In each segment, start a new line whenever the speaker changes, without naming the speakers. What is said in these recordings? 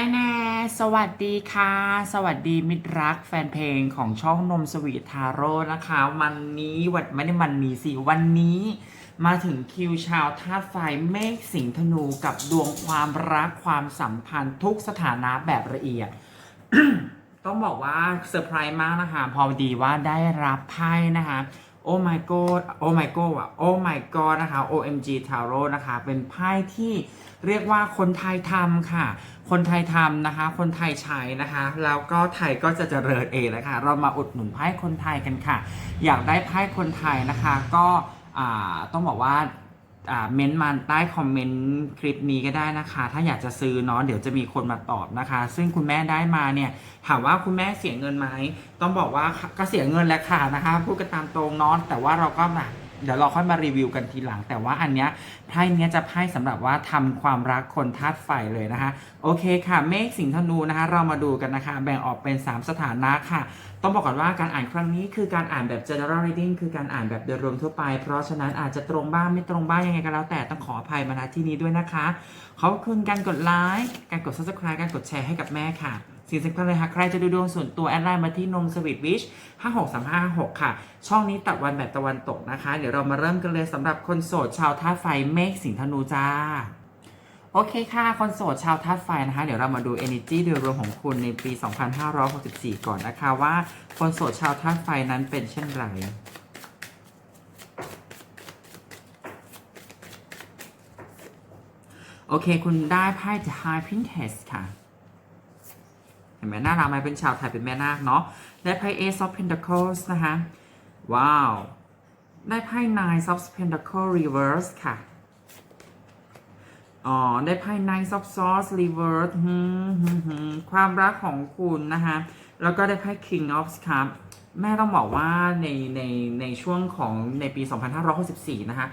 แน่แน่สวัสดีค่ะ สวัสดีมิตรรักแฟนเพลงของช่องนมสวีททาโร่นะคะ วันนี้วันไม่ได้วันนี้สิวันนี้ มาถึงคิวชาวธาตุไฟเมฆสิงห์ธนูกับดวงความรักความสัมพันธ์ทุกสถานะแบบละเอียด ต้องบอกว่าเซอร์ไพรส์มากนะคะ พอดีว่าได้รับไพ่นะคะโอ้ my god โอ้ my god อะโอ้ my god นะคะ OMG Tarot นะคะ เป็นไพ่ที่ เรียกว่าคนไทยทำค่ะ คนไทยทำนะคะ คนไทยใช้นะคะ แล้วก็ไทยก็จะเจริญเองนะคะ เรามาอุดหนุนไพ่คนไทยกันค่ะ อยากได้ไพ่คนไทยนะคะ ก็ต้องบอกว่าเม้นต์มาใต้คอมเมนต์คลิปนี้ก็ได้นะคะ ถ้าอยากจะซื้อเนาะเดี๋ยวจะมีคนมาตอบนะคะ ซึ่งคุณแม่ได้มาเนี่ยถามว่าคุณแม่เสียเงินไหมต้องบอกว่าก็เสียเงินแหละค่ะนะคะพูดกันตามตรงเนาะแต่ว่าเราก็แบบ เดี๋ยวเราค่อยมารีวิวกันทีหลัง แต่ว่าอันเนี้ยไพ่เนี้ยจะไพ่สำหรับว่าทำความรักคนธาตุไฟเลยนะคะโอเคค่ะเมฆสิงห์ธนูนะคะ เรามาดูกันนะคะ แบ่งออกเป็น 3 สถานะค่ะ ต้องบอกก่อนว่าการอ่านครั้งนี้คือการอ่านแบบ general reading คือการอ่านแบบโดยรวมทั่วไป เพราะฉะนั้นอาจจะตรงบ้างไม่ตรงบ้างยังไงก็แล้ว แต่ต้องขออภัยมาณที่นี้ด้วยนะคะขอบคุณการกดไลค์การกด subscribe การกดแชร์ให้กับแม่ค่ะ สิ่งสำคัญเลยค่ะใครจะดูดวงส่วนตัวแอดไลน์มาที่นมสวิตวิช56356ค่ะ ช่องนี้ตัดวันแบบตะวันตกนะคะ เดี๋ยวเรามาเริ่มกันเลยสำหรับคนโสดชาวท่าตุไฟเมฆสิงห์ธนูจ้าโอเคค่ะ คนโสดชาวธาตุไฟนะคะ เดี๋ยวเรามาดู energy โดยรวมของคุณในปี 2564 ก่อนนะคะว่า คนโสดชาวธาตุไฟนั้นเป็นเช่นไร โอเค คุณได้ไพ่ The High Princess ค่ะ เห็นไหมหน้าเราไหมเป็นชาวไทยเป็นแม่นาคเนาะได้ไพ่ Ace of Pentacles นะคะว้าว ได้ไพ่ Nine of Pentacles Reverse ค่ะอ๋อได้ไพ่ Nine of Swords Reverse หืมหืมหืมความรักของคุณนะคะแล้วก็ได้ไพ่ King of Cups แม่ต้องบอกว่าในในในช่วงของในปี 2564 นะคะ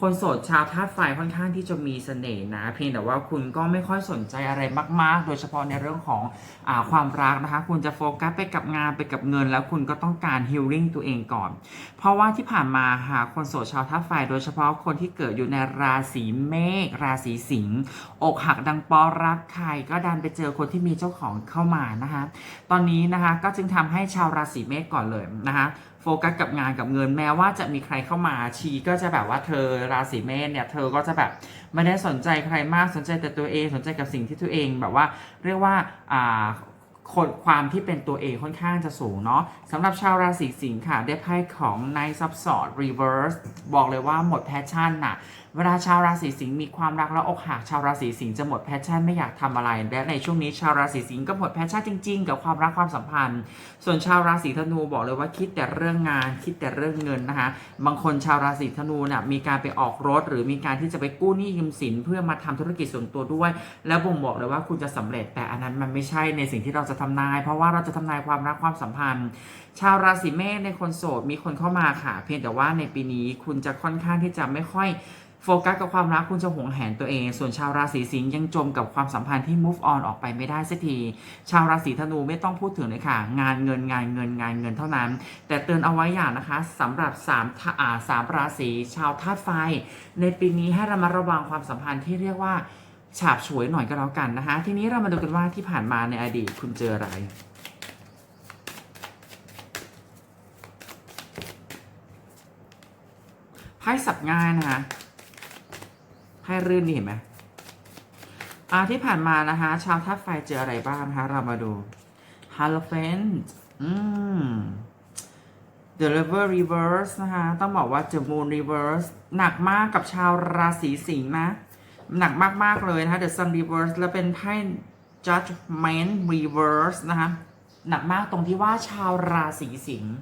คนโสดชาวธาตุไฟค่อนข้างที่จะมีเสน่ห์นะ เพียงแต่ว่าคุณก็ไม่ค่อยสนใจอะไรมาก ๆ โดยเฉพาะในเรื่องของอความรักนะคะ คุณจะโฟกัสไปกับงานไปกับเงิน แล้วคุณก็ต้องการฮิลลิ่งตัวเองก่อน เพราะว่าที่ผ่านมาหากคนโสดชาวธาตุไฟ โดยเฉพาะคนที่เกิดอยู่ในราศีเมษราศีสิงห์อกหักดังปอรักใครก็ดันไปเจอคนที่มีเจ้าของเข้ามานะคะ ตอนนี้นะคะก็จึงทำให้ชาวราศีเมษก่อนเลยนะคะ โฟกัสกับงานกับเงินแม้ว่าจะมีใครเข้ามาชีก็จะแบบว่าเธอราศีเมษเนี่ยเธอก็จะแบบไม่ได้สนใจใครมากสนใจแต่ตัวเองสนใจกับสิ่งที่ตัวเองแบบว่าเรียกว่าอ่าคนความที่เป็นตัวเองค่อนข้างจะสูงเนาะสำหรับชาวราศีสิงค์ค่ะ ได้ไพ่ของ Knight of Swords Reverse บอกเลยว่าหมดแพชชั่นน่ะ เวลาชาวราศีสิงห์มีความรักแล้วอกหักชาวราศีสิงห์จะหมดแพชชั่นไม่อยากทำอะไร และในช่วงนี้ชาวราศีสิงห์ก็หมดแพชชั่นจริงๆ กับความรักความสัมพันธ์ ส่วนชาวราศีธนูบอกเลยว่าคิดแต่เรื่องงาน คิดแต่เรื่องเงินนะคะบางคนชาวราศีธนูน่ะมีการไปออกรถ หรือมีการที่จะไปกู้หนี้ยืมสินเพื่อมาทำธุรกิจส่วนตัวด้วย แล้วบ่งบอกเลยว่าคุณจะสำเร็จ แต่อันนั้นมันไม่ใช่ในสิ่งที่เราจะทำนาย เพราะว่าเราจะทำนายความรักความสัมพันธ์ ชาวราศีเมษในคนโสดมีคนเข้ามาค่ะ เพียงแต่ว่าในปีนี้คุณจะค่อนข้างที่จะไม่ค่อย โฟกัสกับความรักคุณจะหวงแหนตัวเอง ส่วนชาวราศีสิงห์ยังจมกับความสัมพันธ์ที่ move on ออกไปไม่ได้สักที ชาวราศีธนูไม่ต้องพูดถึงเลยค่ะ งานเงินงานเงินงานเงินเท่านั้น แต่เตือนเอาไว้อย่างนะคะสำหรับ3ท่าอ่าสามราศีชาวธาตุไฟ ในปีนี้ให้ระมัดระวังความสัมพันธ์ที่เรียกว่าฉาบฉวยหน่อยก็แล้วกันนะคะ ทีนี้เรามาดูกันว่าที่ผ่านมาในอดีตคุณเจออะไรไพ่สับง่ายนะคะ ไพ่รื่นนี่เห็นไหมอ่าที่ผ่านมานะคะชาวธาตุไฟเจออะไรบ้างนะคะเรามาดู h a l o p h a n t อืม The River Reverse นะคะ ต้องบอกว่า The Moon Reverse หนักมากกับชาวราศีสิงห์นะ หนักมากๆเลยนะคะ The Sun Reverse แล้วเป็นไพ่ Judgment Reverse นะคะ หนักมากตรงที่ว่าชาวราศีสิงห์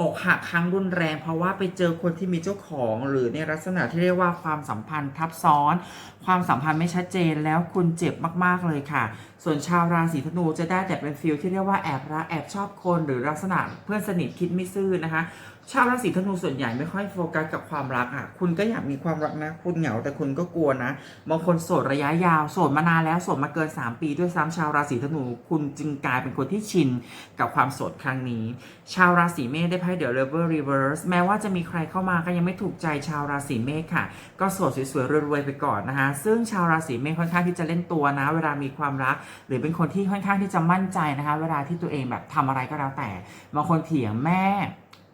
อกหักครั้งรุนแรง เพราะว่าไปเจอคนที่มีเจ้าของ หรือในลักษณะที่เรียกว่าความสัมพันธ์ทับซ้อน ความสัมพันธ์ไม่ชัดเจนแล้วคุณเจ็บมากๆเลยค่ะ ส่วนชาวราศีธนูจะได้แต่เป็นฟิลที่เรียกว่าแอบรักแอบชอบคน หรือลักษณะเพื่อนสนิทคิดไม่ซื่อนะคะ ชาวราศีธนูส่วนใหญ่ไม่ค่อยโฟกัสกับความรักอะ คุณก็อยากมีความรักนะ คุณเหงาแต่คุณก็กลัวนะ บางคนโสดระยะยาวโสดมานานแล้วโสดมาเกิน 3 ปีด้วยซ้ำชาวราศีธนู คุณจึงกลายเป็นคนที่ชินกับความโสดครั้งนี้ ชาวราศีเมษได้ไพ่เดี๋ยว Level Reverse แม้ว่าจะมีใครเข้ามาก็ยังไม่ถูกใจชาวราศีเมษค่ะ ก็โสดสวยๆรวยๆไปก่อนนะคะ ซึ่งชาวราศีเมษค่อนข้างที่จะเล่นตัวนะ เวลามีความรัก หรือเป็นคนที่ค่อนข้างที่จะมั่นใจนะคะ เวลาที่ตัวเองแบบทำอะไรก็แล้วแต่บางคนเถียงแม่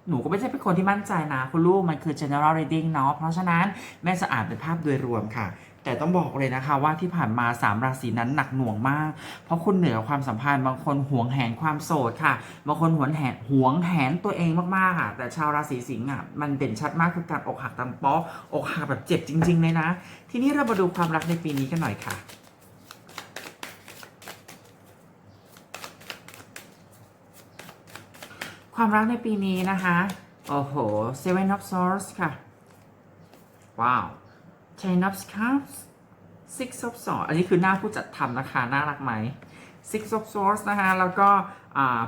หนูก็ไม่ใช่เป็นคนที่มั่นใจนะคุณลูกมันคือ general reading เนาะเพราะฉะนั้นแม่จะอ่านเป็นภาพโดยรวมค่ะ แต่ต้องบอกเลยนะคะว่าที่ผ่านมา 3 ราศีนั้นหนักหน่วงมาก เพราะคุณเหนือความสัมพันธ์บางคนหวงแหนความโสดค่ะ บางคนหวงแหนหวงแหนตัวเองมากๆค่ะ แต่ชาวราศีสิงห์อะมันเด่นชัดมากคือการอกหักตังป๊ะอกหักแบบเจ็บจริง ๆ เลยนะ ทีนี้เรามาดูความรักในปีนี้กันหน่อยค่ะ ความรักในปีนี้นะคะ โอ้โห Seven of Swords ค่ะ ว้าว Ten of Cups Six of Swords อันนี้คือหน้าผู้จัดทำนะคะน่ารักไหม Six of Swords นะคะ แล้วก็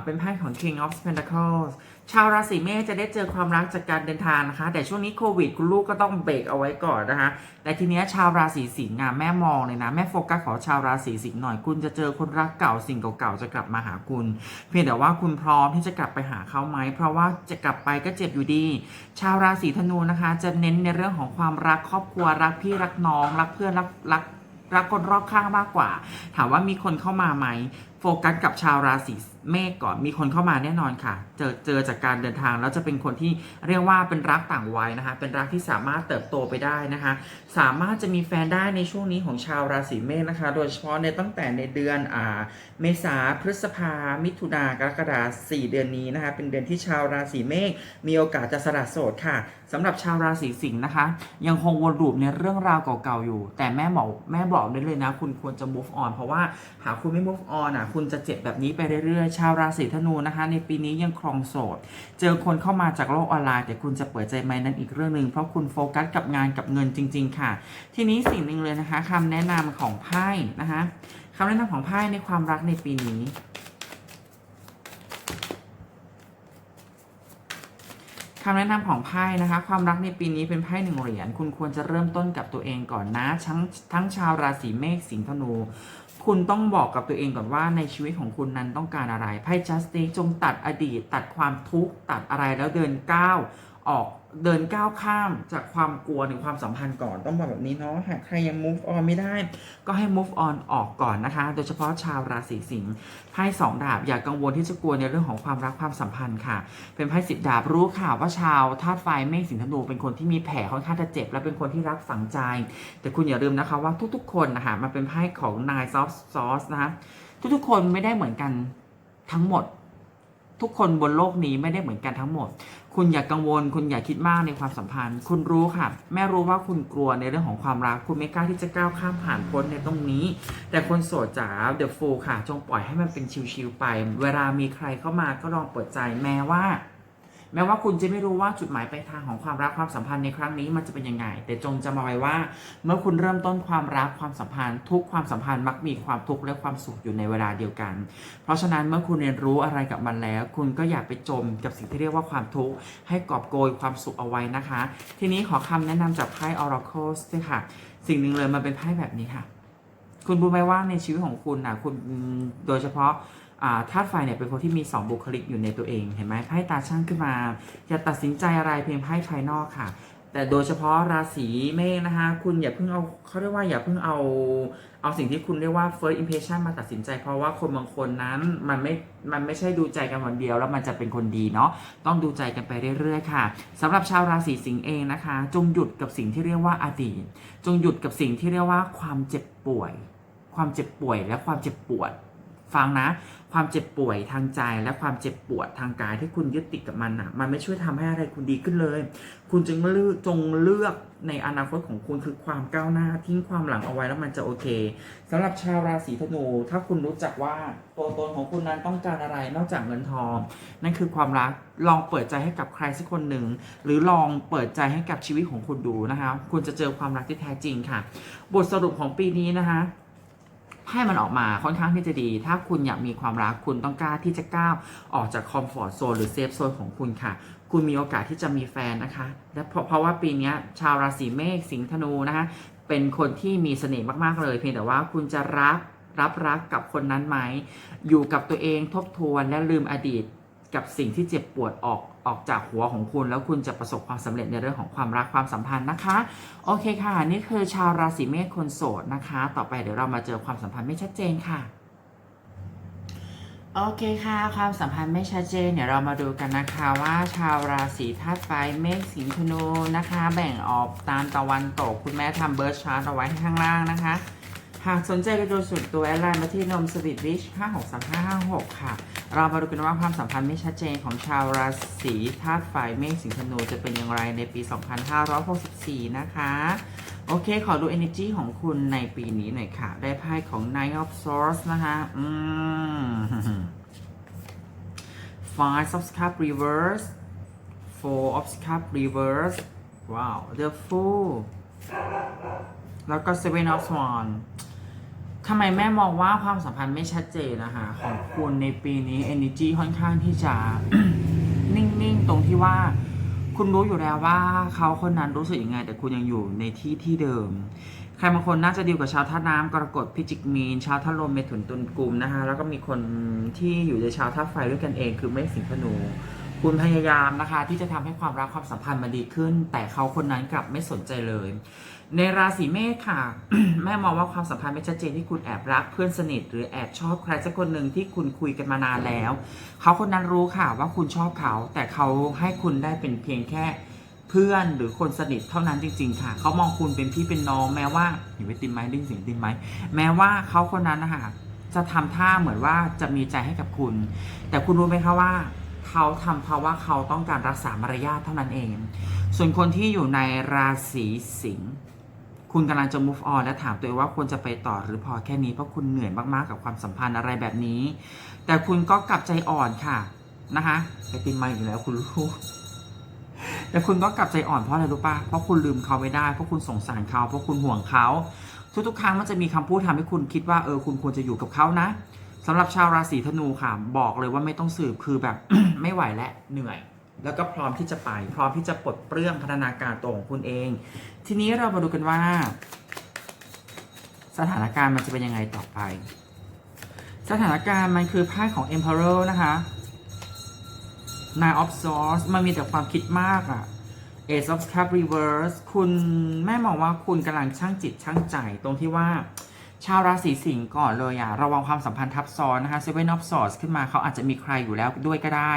เป็นไพ่ของ King of Pentacles ชาวราศีเมษจะได้เจอความรักจากการเดินทางนะคะ แต่ช่วงนี้โควิดคุณลูกก็ต้องเบรกเอาไว้ก่อนนะคะ แต่ทีนี้ชาวราศีสิงห์อะแม่มองเลยนะ แม่โฟกัสขอชาวราศีสิงห์หน่อยคุณจะเจอคนรักเก่าสิ่งเก่าๆจะกลับมาหาคุณ เพียงแต่ว่าคุณพร้อมที่จะกลับไปหาเขาไหม เพราะว่าจะกลับไปก็เจ็บอยู่ดี ชาวราศีธนูนะคะ จะเน้นในเรื่องของความรักครอบครัวรักพี่รักน้อง รักเพื่อนรักรักรักคนรอบข้างมากกว่า ถามว่ามีคนเข้ามาไหม โฟกัสกับชาวราศีเมษก่อนมีคนเข้ามาแน่นอนค่ะ เจอเจอจากการเดินทางแล้วจะเป็นคนที่เรียกว่าเป็นรักต่างวัยนะคะ เป็นรักที่สามารถเติบโตไปได้นะคะ สามารถจะมีแฟนได้ในช่วงนี้ของชาวราศีเมษนะคะ โดยเฉพาะในตั้งแต่ในเดือนอ่าเมษาพฤษภา มิถุนากรกฎาสี่เดือนนี้นะคะ เป็นเดือนที่ชาวราศีเมษมีโอกาสจะสละโสดค่ะสำหรับชาวราศีสิงห์นะคะ ยังคงวนลูปในเรื่องราวเก่าๆอยู่ แต่แม่บอกแม่บอกได้เลยนะ คุณควรจะ move on เพราะว่าหากคุณไม่ move on อะคุณจะเจ็บแบบนี้ไปเรื่อยๆ ชาวราศีธนูนะคะ ในปีนี้ยังครองโสด เจอคนเข้ามาจากโลกออนไลน์แต่คุณจะเปิดใจไหมนั้นอีกเรื่องหนึ่งเพราะคุณโฟกัสกับงานกับเงินจริง ๆ ค่ะ ทีนี้สิ่งหนึ่งเลยนะคะคำแนะนำของไพ่นะคะคำแนะนำของไพ่ในความรักในปีนี้คำแนะนำของไพ่นะคะ ความรักในปีนี้เป็นไพ่หนึ่งเหรียญคุณควรจะเริ่มต้นกับตัวเองก่อนนะทั้งทั้งชาวราศีเมษสิงห์ธนู คุณต้องบอกกับตัวเองก่อนว่าในชีวิตของคุณนั้นต้องการอะไรไพ่ justice จงตัดอดีต ตัดความทุกข์ ตัดอะไรแล้วเดินก้าว ออกเดินก้าวข้ามจากความกลัวในความสัมพันธ์ก่อนต้องบอกแบบนี้เนาะหากใครยัง move on ไม่ได้ ก็ให้ move on ออกก่อนนะคะ โดยเฉพาะชาวราศีสิงห์ไพ่สองดาบอย่ากกังวลที่จะกลัวในเรื่องของความรักความสัมพันธ์ค่ะ เป็นไพ่สิบดาบรู้ข่าวว่าชาวธาตุไฟเมษสิงห์ธนูเป็นคนที่มีแผลค่อนข้างจะเจ็บ และเป็นคนที่รักฝังใจ แต่คุณอย่าลืมนะคะว่าทุกๆ คนนะคะมันเป็นไพ่ของนายซอฟซอสนะคะทุกๆ คนไม่ได้เหมือนกันทั้งหมดทุกคนบนโลกนี้ไม่ได้เหมือนกันทั้งหมด คุณอย่ากกังวล คุณอย่าคิดมากในความสัมพันธ์ คุณรู้ค่ะ แม่รู้ว่าคุณกลัวในเรื่องของความรัก คุณไม่กล้าที่จะก้าวข้ามผ่านพ้นในตรงนี้ แต่คนโสดจ๋าเดอะฟูค่ะ จงปล่อยให้มันเป็นชิวๆไป เวลามีใครเข้ามาก็ลองเปิดใจแม้ว่า แม้ว่าคุณจะไม่รู้ว่าจุดหมายปลายทางของความรักความสัมพันธ์ในครั้งนี้มันจะเป็นยังไง แต่จงจำเอาไว้ว่า เมื่อคุณเริ่มต้นความรักความสัมพันธ์ ทุกความสัมพันธ์มักมีความทุกข์และความสุขอยู่ในเวลาเดียวกัน เพราะฉะนั้นเมื่อคุณเรียนรู้อะไรกับมันแล้ว คุณก็อย่าไปจมกับสิ่งที่เรียกว่าความทุกข์ให้กอบโกยความสุขเอาไว้นะคะ ทีนี้ขอคำแนะนำจากไพ่ Oracle ด้วยค่ะ สิ่งหนึ่งเลยมันเป็นไพ่แบบนี้ค่ะ คุณรู้ไหมว่าในชีวิตของคุณนะคุณโดยเฉพาะ ธาตุไฟเนี่ยเป็นคนที่มี 2 บุคลิกอยู่ในตัวเองเห็นไหมไพ่ตาช่างขึ้นมาอย่าตัดสินใจอะไรเพียงไพ่ภายนอกค่ะ แต่โดยเฉพาะราศีเมษนะคะ คุณอย่าเพิ่งเอาเขาเรียกว่าอย่าเพิ่งเอาเอาสิ่งที่คุณเรียกว่า first impression มาตัดสินใจ เพราะว่าคนบางคนนั้นมันไม่ มันไม่ใช่ดูใจกันวันเดียว แล้วมันจะเป็นคนดีเนาะ ต้องดูใจกันไปเรื่อยๆค่ะสำหรับชาวราศีสิงห์เองนะคะ จงหยุดกับสิ่งที่เรียกว่าอดีต จงหยุดกับสิ่งที่เรียกว่าความเจ็บป่วย ความเจ็บป่วยและความเจ็บปวด ฟังนะ ความเจ็บป่วยทางใจและความเจ็บปวดทางกายที่คุณยึดติดกับมันอะ มันไม่ช่วยทำให้อะไรคุณดีขึ้นเลย คุณจึงเลือกจงเลือกในอนาคตของคุณคือความก้าวหน้าทิ้งความหลังเอาไว้แล้วมันจะโอเคสำหรับชาวราศีธนู ถ้าคุณรู้จักว่าตัวตนของคุณนั้นต้องการอะไรนอกจากเงินทอง นั่นคือความรักลองเปิดใจให้กับใครสักคนหนึ่ง หรือลองเปิดใจให้กับชีวิตของคุณดูนะคะ คุณจะเจอความรักที่แท้จริงค่ะ บทสรุปของปีนี้นะคะ ให้มันออกมาค่อนข้างที่จะดี ถ้าคุณอยากมีความรักคุณต้องกล้าที่จะก้าวออกจากคอมฟอร์ทโซนหรือเซฟโซนของคุณค่ะ คุณมีโอกาสที่จะมีแฟนนะคะ และเพราะเพราะว่าปีนี้ชาวราศีเมษสิงห์ธนูนะคะ เป็นคนที่มีเสน่ห์มากๆเลย เพียงแต่ว่าคุณจะรับรับรักกับคนนั้นไหม อยู่กับตัวเองทบทวนและลืมอดีตกับสิ่งที่เจ็บปวดออก ออกจากหัวของคุณ แล้วคุณจะประสบความสำเร็จในเรื่องของความรักความสัมพันธ์นะคะ โอเคค่ะ นี่คือชาวราศีเมษคนโสดนะคะ ต่อไปเดี๋ยวเรามาเจอความสัมพันธ์ไม่ชัดเจนค่ะโอเคค่ะ ความสัมพันธ์ไม่ชัดเจนเดี๋ยวเรามาดูกันนะคะว่าชาวราศีธาตุไฟเมษสิงห์ธนูนะคะ แบ่งออกตามตะวันตกคุณแม่ทำเบิร์ชาร์ตเอาไว้ข้างล่างนะคะ หากสนใจไปดูส่วนตัวแอดไลน์มาที่นมสวิตวิช563556 ค่ะ เรามาดูกันว่าความสัมพันธ์ไม่ชัดเจนของชาวราศีธาตุไฟเมษสิงห์ธนูจะเป็นอย่างไรในปี 2564 นะคะ โอเค ขอดู energy ของคุณในปีนี้หน่อยค่ะ ได้ไพ่ของ Nine of Swords นะคะอืม Five of Cup Reverse Four of Cup Reverse ว้าว The Fool แล้วก็ Seven of Swan ทำไมแม่มองว่าความสัมพันธ์ไม่ชัดเจนนะคะของคุณในปีนี้ energy ค่อนข้างที่จะ นิ่งๆ ตรงที่ว่า คุณรู้อยู่แล้วว่าเขาคนนั้นรู้สึกยังไง แต่คุณยังอยู่ในที่ที่เดิม ใครบางคนน่าจะดีลกับชาวท่าน้ำกรกฎพิจิกมีนชาวท่าลมเมถุนตุลกลุ่มนะคะ แล้วก็มีคนที่อยู่ในชาวท่าไฟด้วยกันเองคือเมษสิงห์ธนูคุณพยายามนะคะ ที่จะทำให้ความรักความสัมพันธ์มันดีขึ้น แต่เขาคนนั้นกลับไม่สนใจเลย ในราศีเมษค่ะ แม่มองว่าความสัมพันธ์ไม่ชัดเจนที่คุณแอบรักเพื่อนสนิท หรือแอบชอบใครสักคนหนึ่งที่คุณคุยกันมานานแล้ว เขาคนนั้นรู้ค่ะว่าคุณชอบเขา แต่เขาให้คุณได้เป็นเพียงแค่เพื่อนหรือคนสนิทเท่านั้นจริง ๆ ค่ะ เขามองคุณเป็นพี่เป็นน้องแม้ว่าอยู่ไว้ติมไหมดิ้งเสียงติมไหมแม้ว่าเขาคนนั้นนะคะจะทำท่าเหมือนว่าจะมีใจให้กับคุณ แต่คุณรู้ไหมคะว่าเขาทำเพราะว่าเขาต้องการรักษามารยาทเท่านั้นเอง ส่วนคนที่อยู่ในราศีสิงห์ คุณกำลังจะ move on และถามตัวเองว่าควรจะไปต่อหรือพอแค่นี้เพราะคุณเหนื่อยมากๆกับความสัมพันธ์อะไรแบบนี้ แต่คุณก็กลับใจอ่อนค่ะนะคะไปติมมาอยู่แล้วคุณรู้แต่คุณก็กลับใจอ่อนเพราะอะไรรู้ปะเพราะคุณลืมเขาไม่ได้ เพราะคุณสงสารเขา เพราะคุณห่วงเขา ทุกๆ ครั้งมันจะมีคำพูดทำให้คุณคิดว่าเออคุณควรจะอยู่กับเขานะสำหรับชาวราศีธนูค่ะ บอกเลยว่าไม่ต้องสืบคือแบบไม่ไหวและเหนื่อย แล้วก็พร้อมที่จะไป พร้อมที่จะปลดเปลื้องพัฒนาการตัวของคุณเอง ทีนี้เรามาดูกันว่า สถานการณ์มันจะเป็นยังไงต่อไป สถานการณ์มันคือไพ่ของ Emperor นะคะ Nine of Swords มันมีแต่ความคิดมากอะ Ace of Cup Reverse คุณแม่มองว่าคุณกำลังช่างจิตช่างใจตรงที่ว่า ชาวราศีสิงห์ก่อนเลยอะระวังความสัมพันธ์ทับซ้อนนะคะ Seven of Swords ขึ้นมาเขาอาจจะมีใครอยู่แล้วด้วยก็ได้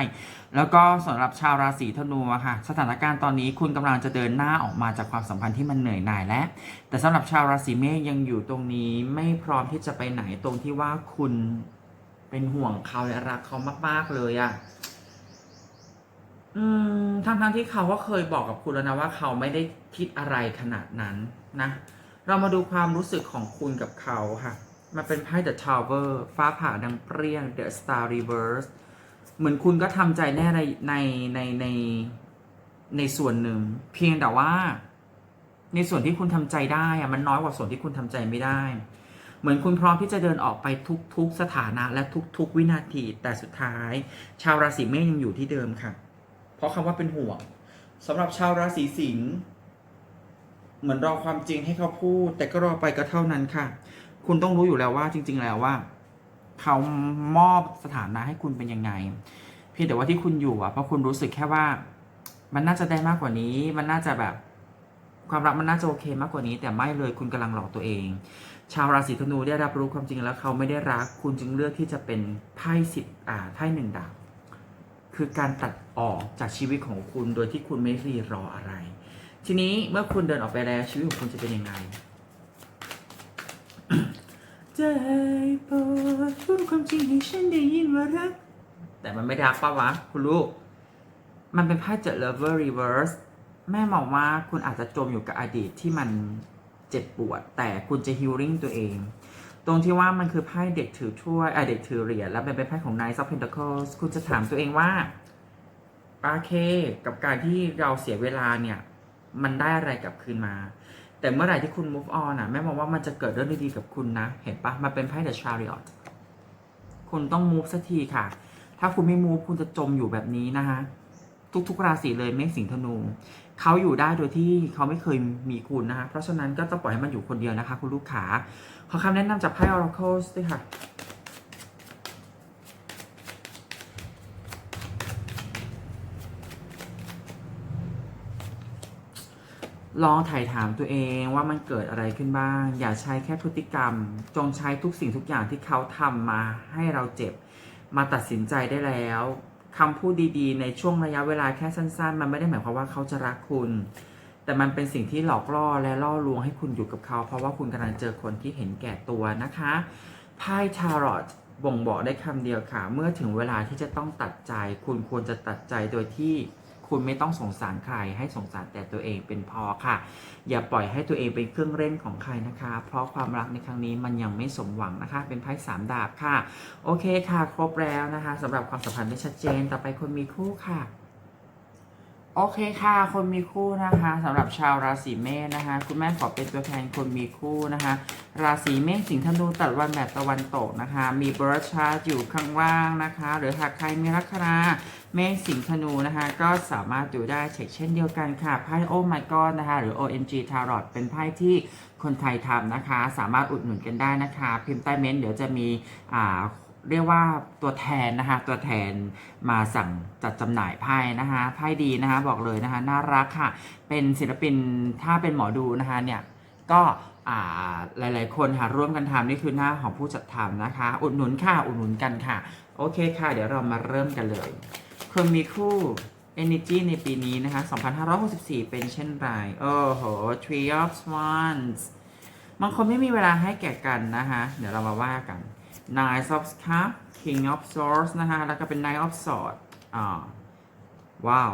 แล้วก็สำหรับชาวราศีธนูอะค่ะ สถานการณ์ตอนนี้คุณกำลังจะเดินหน้าออกมาจากความสัมพันธ์ที่มันเหนื่อยหน่ายแล้วแต่สำหรับชาวราศีเมษยังอยู่ตรงนี้ไม่พร้อมที่จะไปไหนตรงที่ว่าคุณเป็นห่วงเขาและรักเขามาก ๆ เลยอะอืมทางทั้งๆที่เขาก็เคยบอกกับคุณแล้วนะว่าเขาไม่ได้คิดอะไรขนาดนั้นนะ เรามาดูความรู้สึกของคุณกับเขาค่ะมันเป็นไพ่ The Tower ฟ้าผ่าดังเปรี้ยง The Star Reverse เหมือนคุณก็ทำใจแน่ในในในในในส่วนหนึ่ง เพียงแต่ว่า ในส่วนที่คุณทำใจได้อะมันน้อยกว่าส่วนที่คุณทำใจไม่ได้ เหมือนคุณพร้อมที่จะเดินออกไปทุกๆสถานะและทุกๆวินาที แต่สุดท้าย ชาวราศีเมษยังอยู่ที่เดิมค่ะ เพราะคำว่าเป็นห่วงสำหรับชาวราศีสิงห์ เหมือนรอความจริงให้เขาพูด แต่ก็รอไปก็เท่านั้นค่ะ คุณต้องรู้อยู่แล้วว่าจริง ๆ แล้วว่า เขามอบสถานะให้คุณเป็นยังไง เพียงแต่ว่าที่คุณอยู่อะเพราะคุณรู้สึกแค่ว่า มันน่าจะได้มากกว่านี้ มันน่าจะแบบ ความรักมันน่าจะโอเคมากกว่านี้ แต่ไม่เลยคุณกำลังหลอกตัวเอง ชาวราศีธนูได้รับรู้ความจริงแล้วเขาไม่ได้รัก คุณจึงเลือกที่จะเป็นไพ่สิบอ่าไพ่หนึ่งดาบคือการตัดออกจากชีวิตของคุณโดยที่คุณไม่รีรออะไร ทีนี้เมื่อคุณเดินออกไปแล้วชีวิตของคุณจะเป็นยังไงใจโปรดพูดความจริงให้ฉันได้ยินว่ารัก แต่มันไม่รักปะวะ คุณลูก มันเป็นไพ่ The Lover Reverse แม่มองว่าคุณอาจจะจมอยู่กับอดีตที่มันเจ็บปวด แต่คุณจะ healing ตัวเอง ตรงที่ว่ามันคือไพ่เด็กถือถ้วยเอ่อเด็กถือเหรียญแล้วเป็นไพ่ของ Knight of Pentacles คุณจะถามตัวเองว่าโอเค กับการที่เราเสียเวลาเนี่ย มันได้อะไรกลับคืนมา แต่เมื่อไหร่ที่คุณ move on อะแม่มองว่ามันจะเกิดเรื่องดีๆกับคุณนะ เห็นปะมันเป็นไพ่ The Chariot คุณต้อง move สักทีค่ะ ถ้าคุณไม่ move คุณจะจมอยู่แบบนี้นะคะทุกๆ ราศีเลยเมษสิงห์ธนูเขาอยู่ได้โดยที่เขาไม่เคยมีคุณนะคะเพราะฉะนั้นก็ต้องปล่อยให้มันอยู่คนเดียวนะคะ คุณลูกขาขอคำแนะนำจากไพ่ Oracle ด้วยค่ะ ลองถ่ายถามตัวเองว่ามันเกิดอะไรขึ้นบ้าง อย่าใช้แค่พฤติกรรม จงใช้ทุกสิ่งทุกอย่างที่เขาทำมาให้เราเจ็บ มาตัดสินใจได้แล้วคำพูดดีๆ ในช่วงระยะเวลาแค่สั้น ๆ มันไม่ได้หมายความว่าเขาจะรักคุณ แต่มันเป็นสิ่งที่หลอกล่อและล่อลวงให้คุณอยู่กับเขา เพราะว่าคุณกำลังเจอคนที่เห็นแก่ตัวนะคะไพ่ทารอตบ่งบอกได้คำเดียวค่ะ เมื่อถึงเวลาที่จะต้องตัดใจ คุณควรจะตัดใจโดยที่ คุณไม่ต้องสงสารใครให้สงสารแต่ตัวเองเป็นพอค่ะ อย่าปล่อยให้ตัวเองเป็นเครื่องเล่นของใครนะคะ เพราะความรักในครั้งนี้มันยังไม่สมหวังนะคะ เป็นไพ่สามดาบค่ะ โอเคค่ะ ครบแล้วนะคะสำหรับความสัมพันธ์ที่ชัดเจน ต่อไปคนมีคู่ค่ะ โอเคค่ะ คนมีคู่นะคะสำหรับชาวราศีเมษนะคะ คุณแม่ขอเป็นตัวแทนคนมีคู่นะคะ ราศีเมษสิงห์ธนูตัดวันแบบตะวันตกนะคะ มีบรชาอยู่ข้างล่างนะคะ หรือหากใครมีลัคนาเมษสิงห์ธนูนะคะ ก็สามารถดูได้เช็คเช่นเดียวกันค่ะไพ่โอ้ my god นะคะ หรือ OMG Tarot เป็นไพ่ที่คนไทยทำนะคะ สามารถอุดหนุนกันได้นะคะ พิมพ์ใต้เม้นเดี๋ยวจะมีอ่า เรียกว่าตัวแทนนะคะตัวแทนมาสั่งจัดจำหน่ายไพ่นะคะไพ่ดีนะคะบอกเลยนะคะน่ารักค่ะ เป็นศิลปินถ้าเป็นหมอดูนะคะเนี่ยก็หลาย ๆ คนค่ะร่วมกันทำนี่คือหน้าของผู้จัดทำนะคะ อุดหนุนค่ะอุดหนุนกันค่ะ โอเคค่ะ เดี๋ยวเรามาเริ่มกันเลยคนมีคู่ Energy ในปีนี้นะคะ 2564 เป็นเช่นไรโอ้โห Three of Wands บางคนไม่มีเวลาให้แก่กันนะคะ เดี๋ยวเรามาว่ากัน Nine of Cups King of Swords นะคะแล้วก็เป็น Nine of Swords อ่าว้าว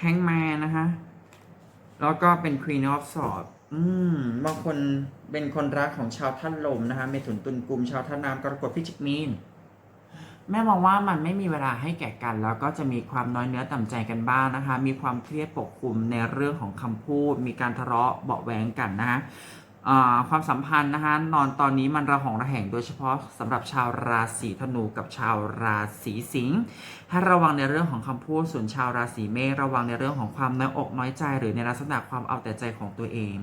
Hangman นะคะแล้วก็เป็น Queen of Swords อืมบางคนเป็นคนรักของชาวท่านลมนะคะเมถุนตุลกุมชาวท่านน้ำกรกฎพิจิกมีนแม่มองว่ามันไม่มีเวลาให้แก่กัน แล้วก็จะมีความน้อยเนื้อต่ำใจกันบ้างนะคะ มีความเครียดปกคลุมในเรื่องของคำพูด มีการทะเลาะเบาะแวงกันนะ ความสัมพันธ์นะคะนอนตอนนี้มันระหองระแหงโดยเฉพาะสำหรับชาวราศีธนูกับชาวราศีสิงห์ให้ระวังในเรื่องของคำพูดส่วนชาวราศีเมษระวังในเรื่องของความน้อยอกน้อยใจ หรือในลักษณะความเอาแต่ใจของตัวเอง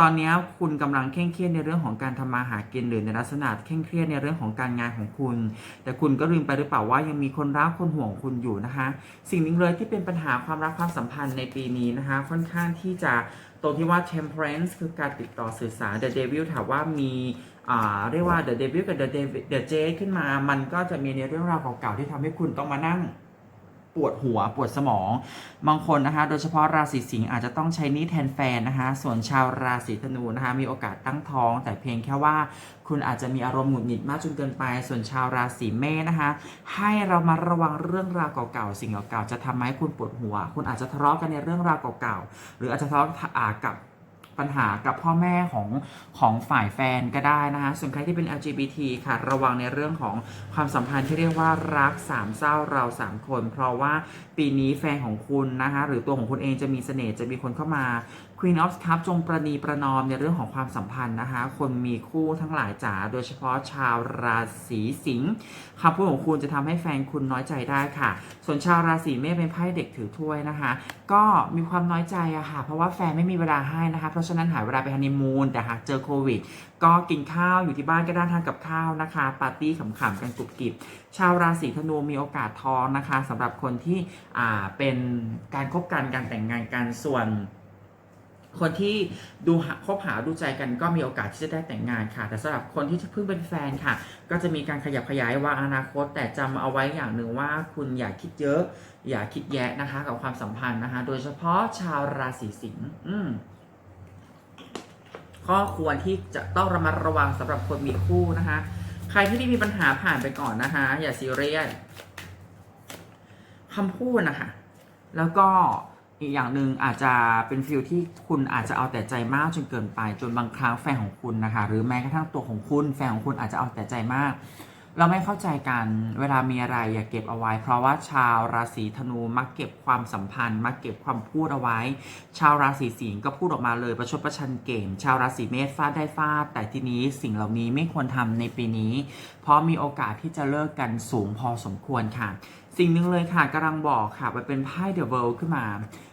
ตอนนี้คุณกำลังเคร่งเครียดในเรื่องของการทำมาหากินหรือในลักษณะเคร่งเครียดในเรื่องของการงานของคุณ แต่คุณก็ลืมไปหรือเปล่าว่ายังมีคนรักคนห่วงคุณอยู่นะคะ สิ่งหนึ่งเลยที่เป็นปัญหาความรักความสัมพันธ์ในปีนี้นะคะค่อนข้างที่จะ ตรงที่ว่า temperance คือการติดต่อสื่อสาร the devil ถามว่ามีอ่าเรียกว่า the devil กับ the devil the j ขึ้นมา มันก็จะมีในเรื่องราวเก่าๆที่ทำให้คุณต้องมานั่ง ปวดหัวปวดสมอง บางคนนะคะ โดยเฉพาะราศีสิงห์อาจจะต้องใช้นี้แทนแฟนนะคะ ส่วนชาวราศีธนูนะคะ มีโอกาสตั้งท้อง แต่เพียงแค่ว่าคุณอาจจะมีอารมณ์หงุดหงิดมากจนเกินไป ส่วนชาวราศีเมษนะคะ ให้เรามาระวังเรื่องราวเก่าๆ สิ่งเก่าๆ จะทำให้คุณปวดหัว คุณอาจจะทะเลาะกันในเรื่องราวเก่าๆ หรืออาจจะทะเลาะกับ ปัญหากับพ่อแม่ของของฝ่ายแฟนก็ได้นะคะส่วนใครที่เป็น LGBT ค่ะ ระวังในเรื่องของความสัมพันธ์ที่เรียกว่ารักสามเศร้าเราสามคน เพราะว่าปีนี้แฟนของคุณนะคะหรือตัวของคุณเองจะมีเสน่ห์จะมีคนเข้ามา Queen of Cups จงประนีประนอมในเรื่องของความสัมพันธ์นะคะ คนมีคู่ทั้งหลายจ๋าโดยเฉพาะชาวราศีสิงห์คำพูดของคุณจะทำให้แฟนคุณน้อยใจได้ค่ะ ส่วนชาวราศีเมษเป็นไพ่เด็กถือถ้วยนะคะ ก็มีความน้อยใจอะค่ะ เพราะว่าแฟนไม่มีเวลาให้นะคะ เพราะฉะนั้นหาเวลาไปฮันนีมูนแต่หากเจอโควิด ก็กินข้าวอยู่ที่บ้านก็ได้ทานกับข้าวนะคะ ปาร์ตี้ขำๆกันกรุบกริบชาวราศีธนูมีโอกาสท้องนะคะสำหรับคนที่อ่าเป็นการคบกันการแต่งงานกันส่วน คนที่ดูคบหาดูใจกันก็มีโอกาสที่จะได้แต่งงานค่ะ แต่สำหรับคนที่เพิ่งเป็นแฟนค่ะ ก็จะมีการขยับขยายวางอนาคต แต่จำเอาไว้อย่างหนึ่งว่าคุณอย่าคิดเยอะ อย่าคิดแยะนะคะ กับความสัมพันธ์นะคะ โดยเฉพาะชาวราศีสิงห์อืมข้อควรที่จะต้องระมัดระวังสำหรับคนมีคู่นะคะ ใครที่มีปัญหาผ่านไปก่อนนะคะ อย่าซีเรียสคำพูดนะคะ แล้วก็ อีกอย่างหนึ่งอาจจะเป็นฟิลที่คุณอาจจะเอาแต่ใจมากจนเกินไป จนบางครั้งแฟนของคุณนะคะ หรือแม้กระทั่งตัวของคุณ แฟนของคุณอาจจะเอาแต่ใจมาก เราไม่เข้าใจกันเวลามีอะไรอย่าเก็บเอาไว้ เพราะว่าชาวราศีธนูมักเก็บความสัมพันธ์ มักเก็บความพูดเอาไว้ ชาวราศีสิงห์ก็พูดออกมาเลยประชดประชันเก่งชาวราศีเมษฟาดได้ฟาด แต่ทีนี้สิ่งเหล่านี้ไม่ควรทำในปีนี้ เพราะมีโอกาสที่จะเลิกกันสูงพอสมควรค่ะ สิ่งหนึ่งเลยค่ะกำลังบอกค่ะมันเป็นไพ่เดอะเวิลด์ขึ้นมา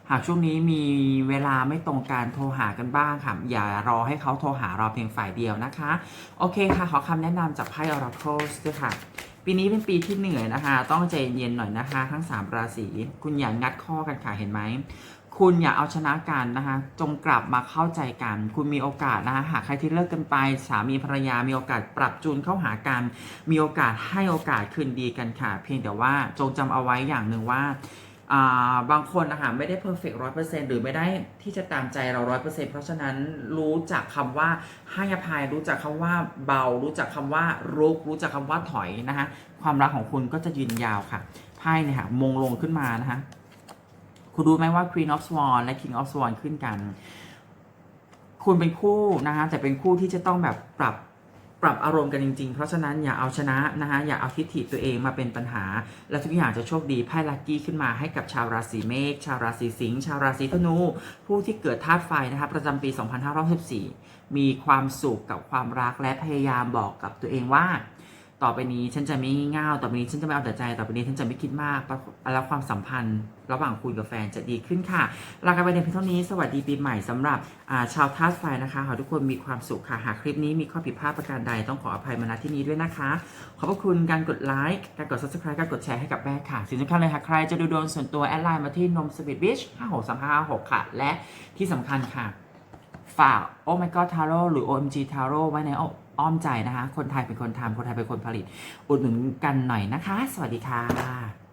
หากช่วงนี้มีเวลาไม่ตรงการโทรหากันบ้างค่ะ อย่ารอให้เขาโทรหาเราเพียงฝ่ายเดียวนะคะ โอเคค่ะ ขอคำแนะนำจากไพ่ Oracle ด้วยค่ะ ปีนี้เป็นปีที่เหนื่อยนะคะ ต้องใจเย็นๆหน่อยนะคะ ทั้ง 3 ราศีคุณอย่างงัดข้อกันค่ะเห็นไหม คุณอย่าเอาชนะกันนะคะ จงกลับมาเข้าใจกัน คุณมีโอกาสนะคะหากใครที่เลิกกันไป สามีภรรยามีโอกาสปรับจูนเข้าหากัน มีโอกาสให้โอกาสคืนดีกันค่ะ เพียงแต่ว่าจงจำเอาไว้อย่างหนึ่งว่าบางคนนะคะไม่ได้เพอร์เฟกต์ร้อยเปอร์เซ็นต์หรือไม่ได้ที่จะตามใจเราร้อยเปอร์เซ็นต์เพราะฉะนั้นรู้จักคำว่าให้อภัยรู้จักคำว่าเบา รู้จักคำว่ารุก รู้จักคำว่าถอยนะคะความรักของคุณก็จะยืนยาวค่ะไพ่เนี่ยค่ะมงลงขึ้นมานะคะ คุณรู้ไหมว่า Queen of Swan และ King of Swan ขึ้นกัน คุณเป็นคู่นะคะแต่เป็นคู่ที่จะต้องแบบปรับปรับอารมณ์กันจริงๆ เพราะฉะนั้นอย่าเอาชนะนะคะอย่าเอาทิฐิตัวเองมาเป็นปัญหา และทุกอย่างจะโชคดีไพ่ลัคกี้ขึ้นมาให้กับชาวราศีเมษชาวราศีสิงห์ชาวราศีธนู ผู้ที่เกิดธาตุไฟนะคะประจำปี 2564 มีความสุขกับความรักและพยายามบอกกับตัวเองว่า ต่อไปนี้ฉันจะไม่งี่เง่าต่อไปนี้ฉันจะไม่เอาแต่ใจ ต่อไปนี้ฉันจะไม่คิดมากแล้วความสัมพันธ์ ระหว่างคุณกับแฟนจะดีขึ้นค่ะลากันไปในเพียงเท่านี้ สวัสดีปีใหม่สำหรับชาวธาตุไฟนะคะขอทุกคนมีความสุขค่ะ หากคลิปนี้มีข้อผิดพลาดประการใดต้องขออภัยมาณที่นี้ด้วยนะคะ ขอบพระคุณการกดไลค์ การกด subscribe การกดแชร์ให้กับแม่ค่ะ สิ่งสำคัญเลยค่ะ ใครจะดูดวงส่วนตัวแอดไลน์มาที่นมสวิตบิช56356ค่ะ และที่สำคัญค่ะ ฝาก Oh my god Taro หรือ OMG Taro ไว้ใน อ้อมใจนะคะ คนไทยเป็นคนทำคนไทยเป็นคนผลิต อุดหนุนกันหน่อยนะคะ สวัสดีค่ะ